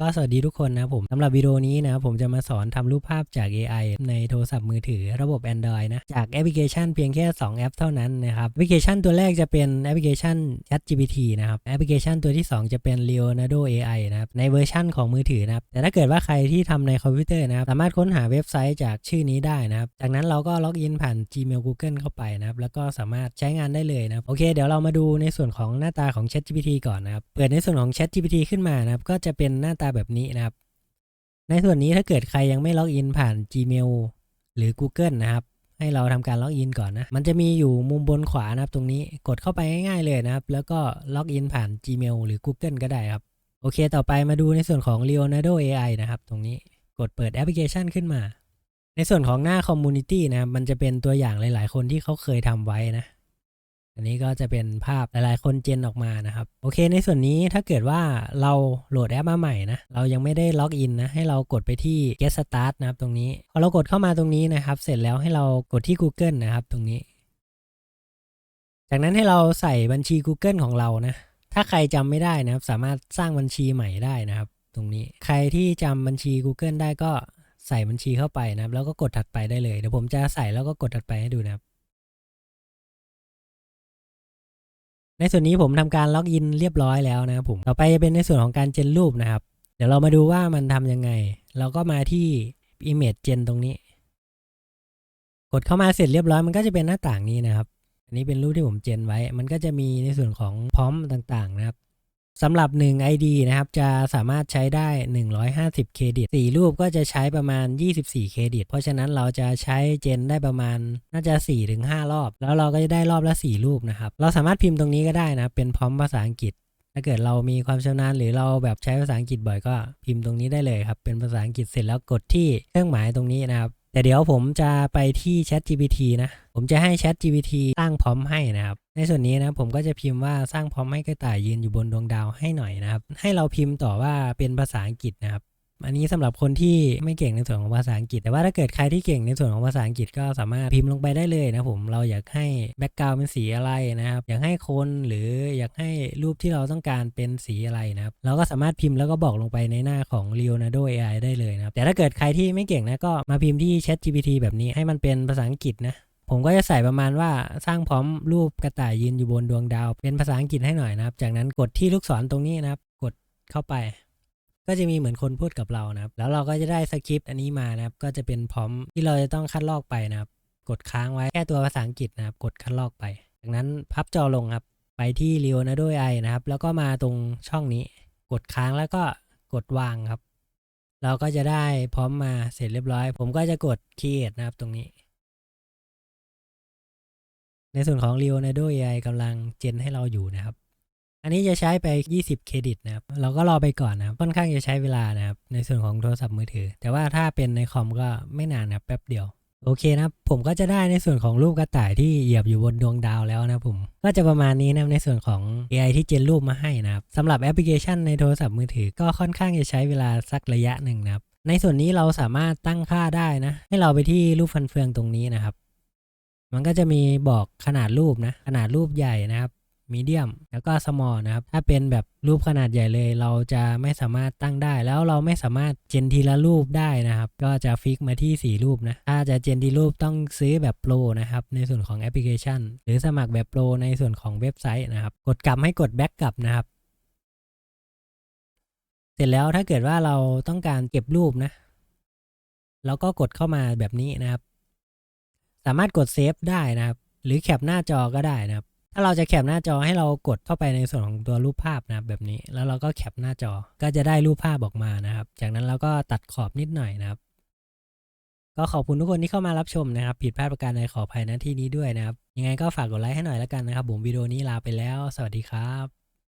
ก็สวัสดีทุกคนนะผมสำหรับวิดีโอนี้นะผมจะมาสอนทำรูปภาพจาก AI ในโทรศัพท์มือถือระบบ Android นะ จากแอปพลิเคชันเพียงแค่ 2 แอปเท่านั้นนะครับ แอปพลิเคชันตัวแรกจะเป็นแอปพลิเคชัน ChatGPT นะครับ แอปพลิเคชันตัวที่ 2 จะเป็น Leonardo AI นะครับ ในเวอร์ชันของมือถือนะครับ แต่ถ้าเกิดว่าใครที่ทำในคอมพิวเตอร์นะครับ สามารถค้นหาเว็บไซต์จากชื่อนี้ได้นะครับ จากนั้นเราก็ล็อกอินผ่าน Gmail Google เข้าไปนะครับ แล้วก็สามารถใช้งานได้เลยนะโอเค เดี๋ยวเรามาดูในส่วนของหน้าตาของ ChatGPT ก่อนนะครับ เปิดในส่วนของ ChatGPT ขึ้นมานะครับ ก็จะเป็นหน้าตาแบบนี้นะครับ ในส่วนนี้ถ้าเกิดใครยังไม่ล็อกอินผ่าน Gmail หรือ Google นะครับ ให้เราทำการล็อกอินก่อนนะ มันจะมีอยู่มุมบนขวานะครับ ตรงนี้กดเข้าไปง่ายๆเลยนะครับ แล้วก็ล็อกอินผ่าน Gmail หรือ Google ก็ได้ครับ โอเค ต่อไปมาดูในส่วนของ Leonardo AI นะครับ ตรงนี้กดเปิดแอปพลิเคชันขึ้นมา ในส่วนของหน้า Community นะครับ มันจะเป็นตัวอย่างหลาย ๆ คนที่เขาเคยทำไว้นะ อันนี้ก็จะเป็นภาพหลายๆ คนเจนออกมานะครับ โอเค ในส่วนนี้ถ้าเกิดว่าเราโหลดแอปมาใหม่นะ เรายังไม่ได้ล็อกอินนะ ให้เรากดไปที่ get start นะครับ ตรงนี้ พอเรากดเข้ามาตรงนี้นะครับ เสร็จแล้วให้เรากดที่ Google นะครับ ตรงนี้ จากนั้นให้เราใส่บัญชี Google ของเรานะ ถ้าใครจำไม่ได้นะครับ สามารถสร้างบัญชีใหม่ได้นะครับ ตรงนี้ ใครที่จำบัญชี Google ได้ก็ใส่บัญชีเข้าไปนะครับ แล้วก็กดถัดไปได้เลย เดี๋ยวผมจะใส่แล้วก็กดถัดไปให้ดูนะครับ ในส่วนนี้ผมทำการล็อกอินเรียบร้อยแล้วนะครับผมต่อไปจะเป็นในส่วนของการเจนรูปนะครับ เดี๋ยวเรามาดูว่ามันทำยังไง เราก็มาที่ Image Gen ตรงนี้ กดเข้ามาเสร็จเรียบร้อยมันก็จะเป็นหน้าต่างนี้นะครับ อันนี้เป็นรูปที่ผมเจนไว้ มันก็จะมีในส่วนของพร้อมต่างๆนะครับ สำหรับ 1 ID นะครับ จะสามารถใช้ได้ 150 เครดิต 4 รูปก็จะใช้ประมาณ 24 เครดิต เพราะฉะนั้นเราจะใช้เจนได้ประมาณน่าจะ 4-5 รอบ แล้วเราก็จะได้รอบละ 4 รูปนะครับ เราสามารถพิมพ์ตรงนี้ก็ได้นะ เป็นพร้อมภาษาอังกฤษ ถ้าเกิดเรามีความชำนาญหรือเราแบบใช้ภาษาอังกฤษบ่อยก็พิมพ์ตรงนี้ได้เลยครับ เป็นภาษาอังกฤษเสร็จแล้วกดที่เครื่องหมายตรงนี้นะครับ แต่เดี๋ยวผมจะไปที่ Chat GPT นะ ผมจะให้ Chat GPT สร้างพร้อมให้นะครับ ในส่วนนี้นะผมก็จะพิมพ์ว่าสร้างพร้อมให้กระต่ายยืนอยู่บนดวงดาวให้หน่อยนะครับ ให้เราพิมพ์ต่อว่าเป็นภาษาอังกฤษนะครับ อันนี้สำหรับคนที่ไม่เก่งในส่วนของภาษาอังกฤษ แต่ว่าถ้าเกิดใครที่เก่งในส่วนของภาษาอังกฤษก็สามารถพิมพ์ลงไปได้เลยนะผมเราอยากให้แบ็กกราวด์เป็นสีอะไรนะครับ อยากให้คนหรืออยากให้รูปที่เราต้องการเป็นสีอะไรนะครับ เราก็สามารถพิมพ์แล้วก็บอกลงไปในหน้าของ Leonardo AI ได้เลยนะครับ แต่ถ้าเกิดใครที่ไม่เก่งนะก็มาพิมพ์ที่ Chat GPT แบบนี้ให้มันเป็นภาษาอังกฤษนะผมก็จะใส่ประมาณว่าสร้างพร้อมรูปกระต่ายยืนอยู่บนดวงดาว เป็นภาษาอังกฤษให้หน่อยนะครับ จากนั้นกดที่ลูกศรตรงนี้นะครับ กดเข้าไป ก็จะมีเหมือนคนพูดกับเรานะครับ แล้วเราก็จะได้สคริปต์อันนี้มานะครับ ก็จะเป็นพร้อมที่เราจะต้องคัดลอกไปนะครับ กดค้างไว้แค่ตัวภาษาอังกฤษนะครับ กดคัดลอกไป จากนั้นพับจอลงครับ ไปที่ Leonardo AI นะครับ แล้วก็มาตรงช่องนี้ กดค้างแล้วก็กดวางครับ เราก็จะได้พร้อมมาเสร็จเรียบร้อย ผมก็จะกด create นะครับตรงนี้ ในส่วนของ Leonardo AI กำลังเจนให้เราอยู่นะครับ อันนี้จะใช้ไป 20 เครดิตนะครับ เราก็รอไปก่อนนะครับค่อนข้างจะใช้เวลานะครับ ในส่วนของโทรศัพท์มือถือ แต่ว่าถ้าเป็นในคอมก็ไม่นานนะแป๊บเดียว โอเคนะผมก็จะได้ในส่วนของรูปกระต่ายที่เหยียบอยู่บนดวงดาวแล้วนะผม ก็จะประมาณนี้นะในส่วนของ AI ที่เจนรูปมาให้นะครับสำหรับแอปพลิเคชันในโทรศัพท์มือถือ ก็ค่อนข้างจะใช้เวลาสักระยะหนึ่งนะครับ ในส่วนนี้เราสามารถตั้งค่าได้นะ ให้เราไปที่รูปฟันเฟืองตรงนี้นะครับ มันก็จะมีบอกขนาดรูปนะ ขนาดรูปใหญ่นะครับ มีเดียมแล้วก็สมอลนะครับ ถ้าเป็นแบบรูปขนาดใหญ่เลย เราจะไม่สามารถตั้งได้ แล้วเราไม่สามารถเจนทีละรูปได้นะครับ ก็จะฟิกมาที่ 4 รูปนะ ถ้าจะเจนทีรูปต้องซื้อแบบโปรนะครับ ในส่วนของแอปพลิเคชัน หรือสมัครแบบโปรในส่วนของเว็บไซต์นะครับ กดกลับให้กดแบ็กกลับนะครับ เสร็จแล้วถ้าเกิดว่าเราต้องการเก็บรูปนะเราก็กดเข้ามาแบบนี้นะครับ สามารถกดเซฟได้นะครับ หรือแคปหน้าจอก็ได้นะครับ ถ้าเราจะแคปหน้าจอให้เรากดเข้าไปในส่วนของตัวรูปภาพนะครับแบบนี้ แล้วเราก็แคปหน้าจอ ก็จะได้รูปภาพออกมานะครับ จากนั้นเราก็ตัดขอบนิดหน่อยนะครับ ก็ขอบคุณทุกคนที่เข้ามารับชมนะครับ ผิดพลาดประการใดขออภัยณที่นี้ด้วยนะครับ ยังไงก็ฝากกดไลค์ให้หน่อยแล้วกันนะครับ ผมวิดีโอนี้ลาไปแล้ว สวัสดีครับ